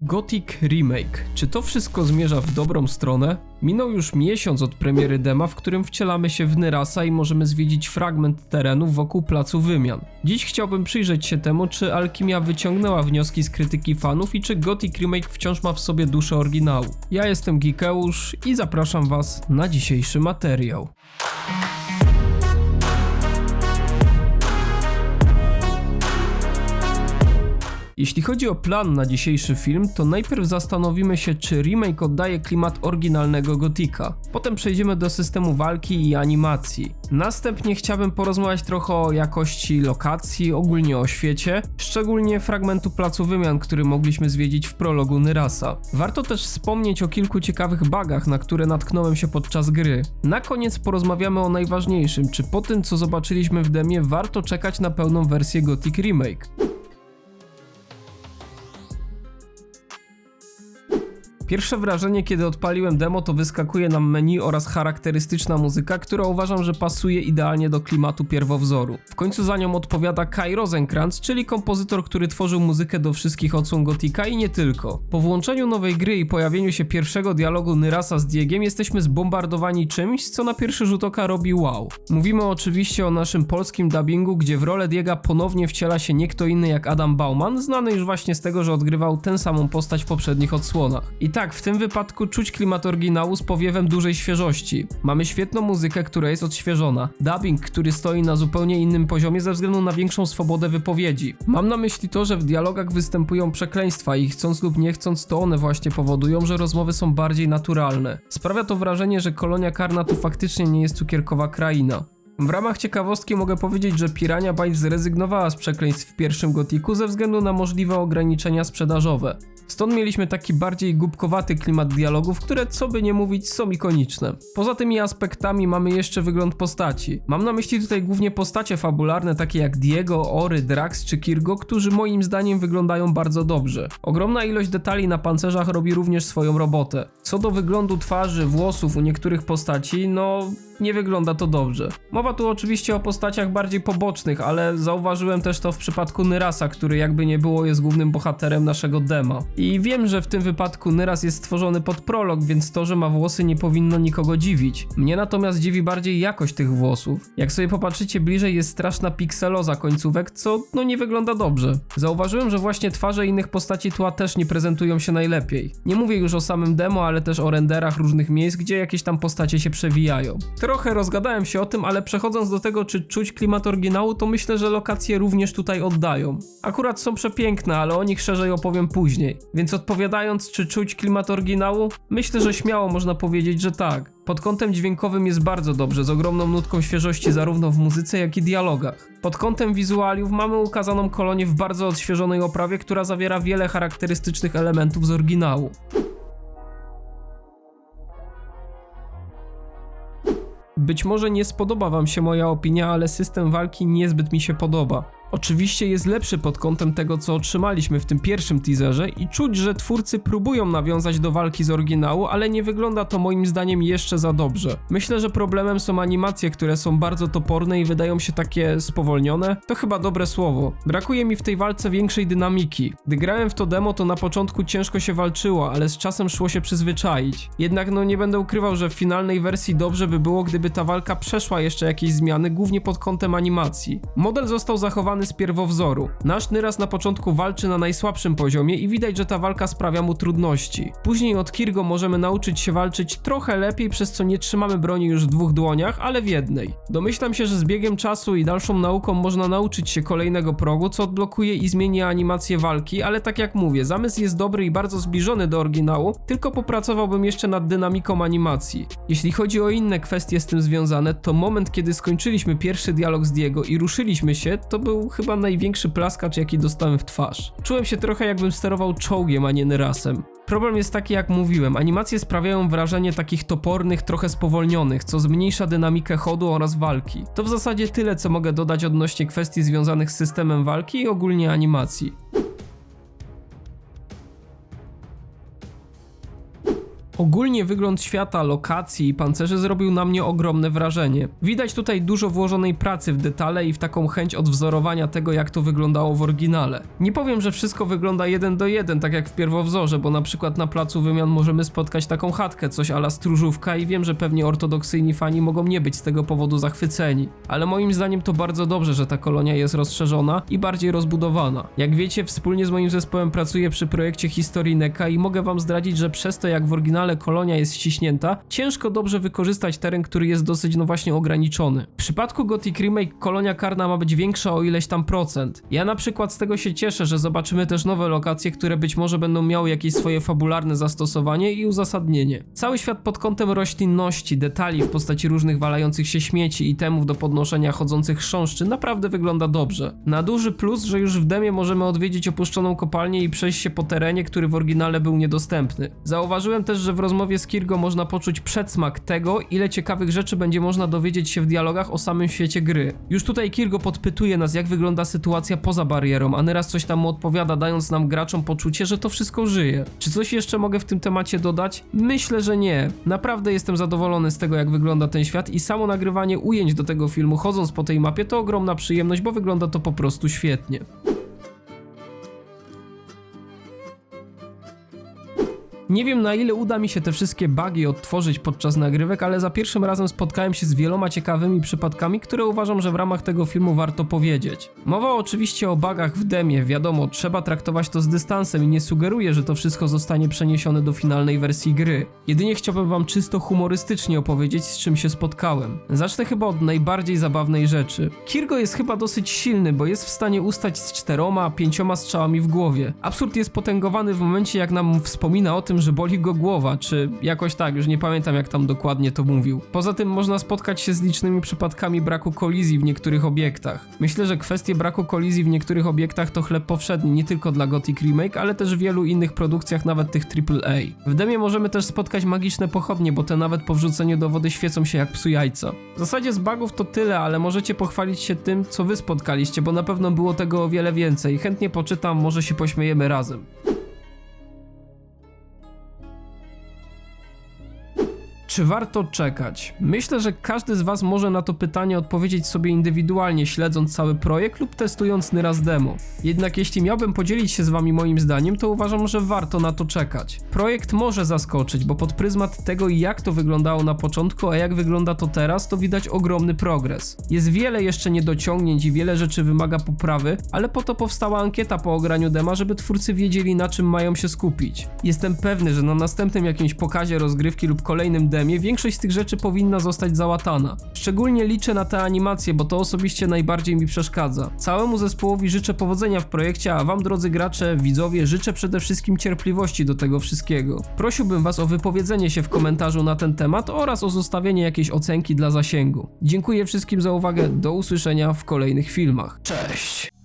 Gothic Remake. Czy to wszystko zmierza w dobrą stronę? Minął już miesiąc od premiery dema, w którym wcielamy się w Nyrasa i możemy zwiedzić fragment terenu wokół placu wymian. Dziś chciałbym przyjrzeć się temu, czy Alchemia wyciągnęła wnioski z krytyki fanów i czy Gothic Remake wciąż ma w sobie duszę oryginału. Ja jestem Gikeusz i zapraszam was na dzisiejszy materiał. Jeśli chodzi o plan na dzisiejszy film, to najpierw zastanowimy się, czy remake oddaje klimat oryginalnego Gotika. Potem przejdziemy do systemu walki i animacji. Następnie chciałbym porozmawiać trochę o jakości lokacji, ogólnie o świecie, szczególnie fragmentu placu wymian, który mogliśmy zwiedzić w prologu Nyrasa. Warto też wspomnieć o kilku ciekawych bugach, na które natknąłem się podczas gry. Na koniec porozmawiamy o najważniejszym, czy po tym co zobaczyliśmy w demie warto czekać na pełną wersję Gothic Remake. Pierwsze wrażenie, kiedy odpaliłem demo, to wyskakuje nam menu oraz charakterystyczna muzyka, która uważam, że pasuje idealnie do klimatu pierwowzoru. W końcu za nią odpowiada Kai Rosenkrantz, czyli kompozytor, który tworzył muzykę do wszystkich odsłon Gotika i nie tylko. Po włączeniu nowej gry i pojawieniu się pierwszego dialogu Nyrasa z Diegiem jesteśmy zbombardowani czymś, co na pierwszy rzut oka robi wow. Mówimy oczywiście o naszym polskim dubbingu, gdzie w rolę Diega ponownie wciela się nie kto inny jak Adam Bauman, znany już właśnie z tego, że odgrywał tę samą postać w poprzednich odsłonach. I tak, w tym wypadku czuć klimat oryginału z powiewem dużej świeżości. Mamy świetną muzykę, która jest odświeżona. Dubbing, który stoi na zupełnie innym poziomie ze względu na większą swobodę wypowiedzi. Mam na myśli to, że w dialogach występują przekleństwa i chcąc lub nie chcąc, to one właśnie powodują, że rozmowy są bardziej naturalne. Sprawia to wrażenie, że kolonia karna to faktycznie nie jest cukierkowa kraina. W ramach ciekawostki mogę powiedzieć, że Pirania Bytes zrezygnowała z przekleństw w pierwszym gotiku ze względu na możliwe ograniczenia sprzedażowe. Stąd mieliśmy taki bardziej głupkowaty klimat dialogów, które co by nie mówić są ikoniczne. Poza tymi aspektami mamy jeszcze wygląd postaci. Mam na myśli tutaj głównie postacie fabularne takie jak Diego, Ory, Drax czy Kirgo, którzy moim zdaniem wyglądają bardzo dobrze. Ogromna ilość detali na pancerzach robi również swoją robotę. Co do wyglądu twarzy, włosów u niektórych postaci, no nie wygląda to dobrze. Mowa tu oczywiście o postaciach bardziej pobocznych, ale zauważyłem też to w przypadku Nyrasa, który jakby nie było jest głównym bohaterem naszego dema. I wiem, że w tym wypadku Nyras jest stworzony pod prolog, więc to, że ma włosy nie powinno nikogo dziwić. Mnie natomiast dziwi bardziej jakość tych włosów. Jak sobie popatrzycie bliżej jest straszna pikseloza końcówek, co no nie wygląda dobrze. Zauważyłem, że właśnie twarze innych postaci tła też nie prezentują się najlepiej. Nie mówię już o samym demo, ale też o renderach różnych miejsc, gdzie jakieś tam postacie się przewijają. Trochę rozgadałem się o tym, ale przechodząc do tego, czy czuć klimat oryginału, to myślę, że lokacje również tutaj oddają. Akurat są przepiękne, ale o nich szerzej opowiem później. Więc odpowiadając, czy czuć klimat oryginału, myślę, że śmiało można powiedzieć, że tak. Pod kątem dźwiękowym jest bardzo dobrze, z ogromną nutką świeżości zarówno w muzyce, jak i dialogach. Pod kątem wizualiów mamy ukazaną kolonię w bardzo odświeżonej oprawie, która zawiera wiele charakterystycznych elementów z oryginału. Być może nie spodoba Wam się moja opinia, ale system walki niezbyt mi się podoba. Oczywiście jest lepszy pod kątem tego, co otrzymaliśmy w tym pierwszym teaserze i czuć, że twórcy próbują nawiązać do walki z oryginału, ale nie wygląda to moim zdaniem jeszcze za dobrze. Myślę, że problemem są animacje, które są bardzo toporne i wydają się takie spowolnione. To chyba dobre słowo. Brakuje mi w tej walce większej dynamiki. Gdy grałem w to demo, to na początku ciężko się walczyło, ale z czasem szło się przyzwyczaić. Jednak no nie będę ukrywał, że w finalnej wersji dobrze by było, gdyby ta walka przeszła jeszcze jakieś zmiany, głównie pod kątem animacji. Model został zachowany z pierwowzoru. Nasz Nyras na początku walczy na najsłabszym poziomie i widać, że ta walka sprawia mu trudności. Później od Kirgo możemy nauczyć się walczyć trochę lepiej, przez co nie trzymamy broni już w dwóch dłoniach, ale w jednej. Domyślam się, że z biegiem czasu i dalszą nauką można nauczyć się kolejnego progu, co odblokuje i zmieni animację walki, ale tak jak mówię, zamysł jest dobry i bardzo zbliżony do oryginału, tylko popracowałbym jeszcze nad dynamiką animacji. Jeśli chodzi o inne kwestie z tym związane, to moment, kiedy skończyliśmy pierwszy dialog z Diego i ruszyliśmy się, to był chyba największy plaskacz, jaki dostałem w twarz. Czułem się trochę jakbym sterował czołgiem, a nie nyrasem. Problem jest taki, jak mówiłem, animacje sprawiają wrażenie takich topornych, trochę spowolnionych, co zmniejsza dynamikę chodu oraz walki. To w zasadzie tyle, co mogę dodać odnośnie kwestii związanych z systemem walki i ogólnie animacji. Ogólnie wygląd świata, lokacji i pancerzy zrobił na mnie ogromne wrażenie. Widać tutaj dużo włożonej pracy w detale i w taką chęć odwzorowania tego, jak to wyglądało w oryginale. Nie powiem, że wszystko wygląda jeden do jeden, tak jak w pierwowzorze, bo na przykład na placu wymian możemy spotkać taką chatkę, coś ala stróżówka i wiem, że pewnie ortodoksyjni fani mogą nie być z tego powodu zachwyceni. Ale moim zdaniem to bardzo dobrze, że ta kolonia jest rozszerzona i bardziej rozbudowana. Jak wiecie, wspólnie z moim zespołem pracuję przy projekcie historii NECA i mogę wam zdradzić, że przez to jak w oryginale kolonia jest ściśnięta, ciężko dobrze wykorzystać teren, który jest dosyć no właśnie ograniczony. W przypadku Gothic Remake kolonia karna ma być większa o ileś tam procent. Ja na przykład z tego się cieszę, że zobaczymy też nowe lokacje, które być może będą miały jakieś swoje fabularne zastosowanie i uzasadnienie. Cały świat pod kątem roślinności, detali w postaci różnych walających się śmieci i temów do podnoszenia chodzących chrząszczy naprawdę wygląda dobrze. Na duży plus, że już w demie możemy odwiedzić opuszczoną kopalnię i przejść się po terenie, który w oryginale był niedostępny. Zauważyłem też, że w rozmowie z Kirgo można poczuć przedsmak tego, ile ciekawych rzeczy będzie można dowiedzieć się w dialogach o samym świecie gry. Już tutaj Kirgo podpytuje nas, jak wygląda sytuacja poza barierą, a nieraz coś tam mu odpowiada, dając nam graczom poczucie, że to wszystko żyje. Czy coś jeszcze mogę w tym temacie dodać? Myślę, że nie. Naprawdę jestem zadowolony z tego, jak wygląda ten świat i samo nagrywanie ujęć do tego filmu, chodząc po tej mapie, to ogromna przyjemność, bo wygląda to po prostu świetnie. Nie wiem na ile uda mi się te wszystkie bugi odtworzyć podczas nagrywek, ale za pierwszym razem spotkałem się z wieloma ciekawymi przypadkami, które uważam, że w ramach tego filmu warto powiedzieć. Mowa oczywiście o bugach w demie, wiadomo, trzeba traktować to z dystansem i nie sugeruję, że to wszystko zostanie przeniesione do finalnej wersji gry. Jedynie chciałbym wam czysto humorystycznie opowiedzieć, z czym się spotkałem. Zacznę chyba od najbardziej zabawnej rzeczy. Kirgo jest chyba dosyć silny, bo jest w stanie ustać z czteroma, pięcioma strzałami w głowie. Absurd jest potęgowany w momencie, jak nam wspomina o tym, że boli go głowa, czy jakoś tak, już nie pamiętam jak tam dokładnie to mówił. Poza tym można spotkać się z licznymi przypadkami braku kolizji w niektórych obiektach. Myślę, że kwestie braku kolizji w niektórych obiektach to chleb powszedni nie tylko dla Gothic Remake, ale też w wielu innych produkcjach, nawet tych AAA. W demie możemy też spotkać magiczne pochodnie, bo te nawet po wrzuceniu do wody świecą się jak psu jajca. W zasadzie z bugów to tyle, ale możecie pochwalić się tym, co wy spotkaliście, bo na pewno było tego o wiele więcej. Chętnie poczytam, może się pośmiejemy razem. Czy warto czekać? Myślę, że każdy z Was może na to pytanie odpowiedzieć sobie indywidualnie, śledząc cały projekt lub testując nieraz demo. Jednak jeśli miałbym podzielić się z Wami moim zdaniem, to uważam, że warto na to czekać. Projekt może zaskoczyć, bo pod pryzmat tego, jak to wyglądało na początku, a jak wygląda to teraz, to widać ogromny progres. Jest wiele jeszcze niedociągnięć i wiele rzeczy wymaga poprawy, ale po to powstała ankieta po ograniu dema, żeby twórcy wiedzieli, na czym mają się skupić. Jestem pewny, że na następnym jakimś pokazie rozgrywki lub kolejnym demie większość z tych rzeczy powinna zostać załatana. Szczególnie liczę na te animacje, bo to osobiście najbardziej mi przeszkadza. Całemu zespołowi życzę powodzenia w projekcie, a wam drodzy gracze, widzowie, życzę przede wszystkim cierpliwości do tego wszystkiego. Prosiłbym was o wypowiedzenie się w komentarzu na ten temat oraz o zostawienie jakiejś ocenki dla zasięgu. Dziękuję wszystkim za uwagę, do usłyszenia w kolejnych filmach. Cześć!